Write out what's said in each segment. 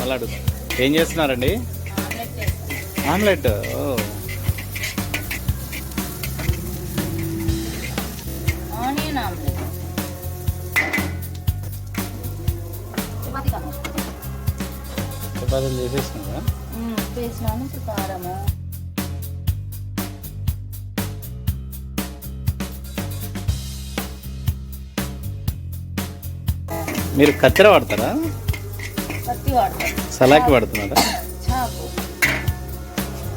అడుగు ఏం చేస్తున్నారండి? ఆమ్లెట్. ఓ. చపాతీలు ఇప్పుడు కారము. మీరు కత్తెర వాడతారా? పత్తి సలాకి వాడుతున్నారా? చాకు.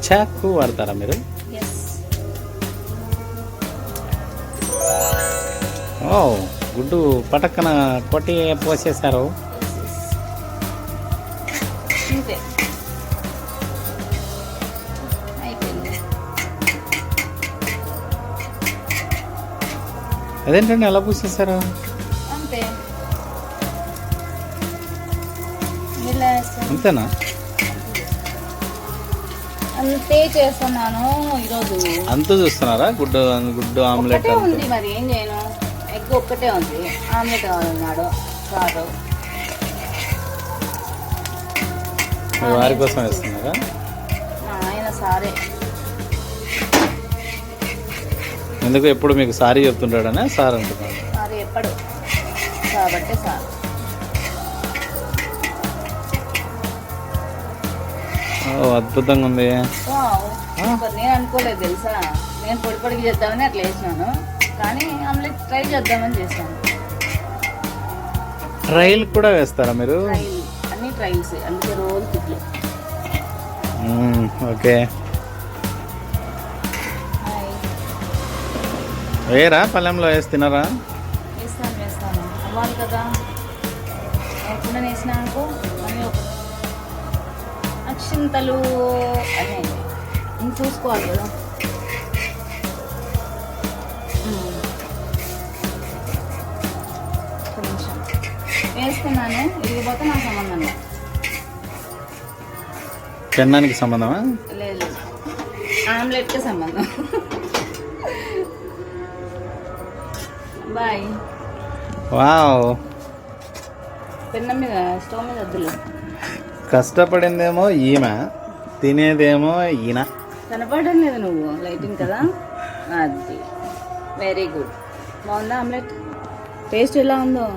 చాకు వాడతారా మీరు? ఓ గుడ్డు పటక్కన కొట్టి పోసేశారు. అదేంటండి ఎలా పూసేశారు? అంతే. అంతేనా? అంతే చేస్తున్నాను ఈరోజు. అంత చూస్తున్నారా? గుడ్డు గుడ్డు ఆమ్లెట్ ఉంది మరి ఏం చేయను. ఎగ్ ఒక్కటే ఉంది. ఆమ్లెట్ కావాలన్నాడు. కాదు. వారి కోసం వేస్తున్నారా? ఆయన సారే. ఎందుకు? ఎప్పుడు మీకు సారీ చెప్తుంటాడనే? సార్ అంటున్నాడు. సారీ ఎప్పుడు? కాబట్టి సార్. అద్భుతంగా ఉంది. నేను అనుకోలేదు తెలుసా? నేను పొడి పొడికి చేద్దామని అట్లా వేసినాను కానీ ఆమ్లెట్ ట్రై చేద్దామని చేశాను. ట్రైల్ కూడా వేస్తారా మీరు? అన్ని ట్రైల్స్ అందుకే రోజు తిట్లు. ఓకే. వేయరా? పల్లెంలో వేసి తినరా? వేస్తాను వేస్తాను. అవ్వాలి కదా? ఎప్పుడు వేసినాకు మళ్ళీ ఒక అక్షింతలు ఇంక చూసుకోవాలి కదా. మ్మ్. ఒక్క నిమిషం. వేస్తున్నాను ఇరిగిపోతే నా సంబంధం లేదు. తినడానికి సంబంధమా? లేదు లేదు. ఆమ్లెట్కి సంబంధం. బాయ్. వావ్. పెన్నం మీద స్టవ్ మీద వద్దులు. కష్టపడిందేమో ఈమె తినేదేమో ఈయన. కనపడడం లేదు నువ్వు లైటింగ్ కదా? అది. వెరీ గుడ్ బాగుందా ఆమ్లెట్? టేస్ట్ ఎలా ఉందో?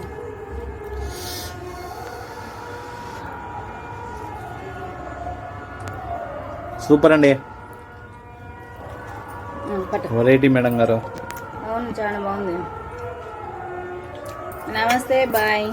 సూపర్ అండి. వెరైటీ మేడం గారు. అవును చాలా బాగుంది. నమస్తే బాయ్.